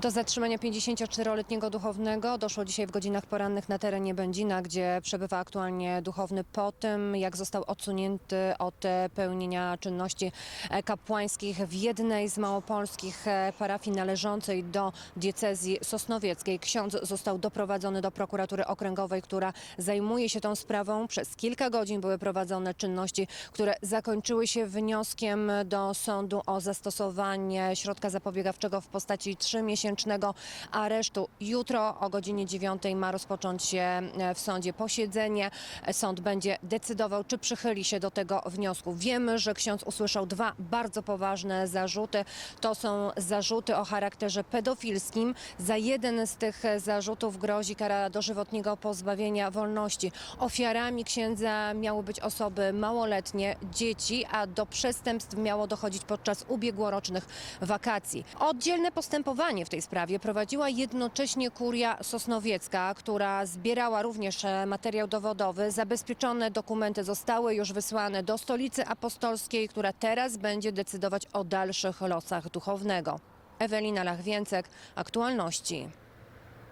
Do zatrzymania 54-letniego duchownego doszło dzisiaj w godzinach porannych na terenie Będzina, gdzie przebywa aktualnie duchowny po tym, jak został odsunięty od e, pełnienia czynności e, kapłańskich w jednej z małopolskich e, parafii należącej do diecezji sosnowieckiej. Ksiądz został doprowadzony do prokuratury okręgowej, która zajmuje się tą sprawą. Przez kilka godzin były prowadzone czynności, które zakończyły się wnioskiem do sądu o zastosowanie środka zapobiegawczego w postaci trzymiesięcznego aresztu. Jutro o godzinie 9 ma rozpocząć się e, w sądzie posiedzenie. Sąd będzie decydował, czy przychyli się do tego wniosku. Wiemy, że ksiądz usłyszał dwa bardzo poważne zarzuty. To są zarzuty o charakterze pedofilskim. Za jeden z tych zarzutów grozi kara dożywotniego pozbawienia wolności. Ofiarami księdza miały być osoby małoletnie, dzieci, a do przestępstw miało dochodzić podczas ubiegłorocznych wakacji. Oddzielne postępowanie w tej sprawie prowadziła jednocześnie kuria sosnowiecka, która zbierała również e, materiał dowodowy. Zabezpieczone dokumenty zostały już wysłane do stolicy apostolskiej, która teraz będzie decydować o dalszych losach duchownego. Ewelina Lachwięcek, aktualności.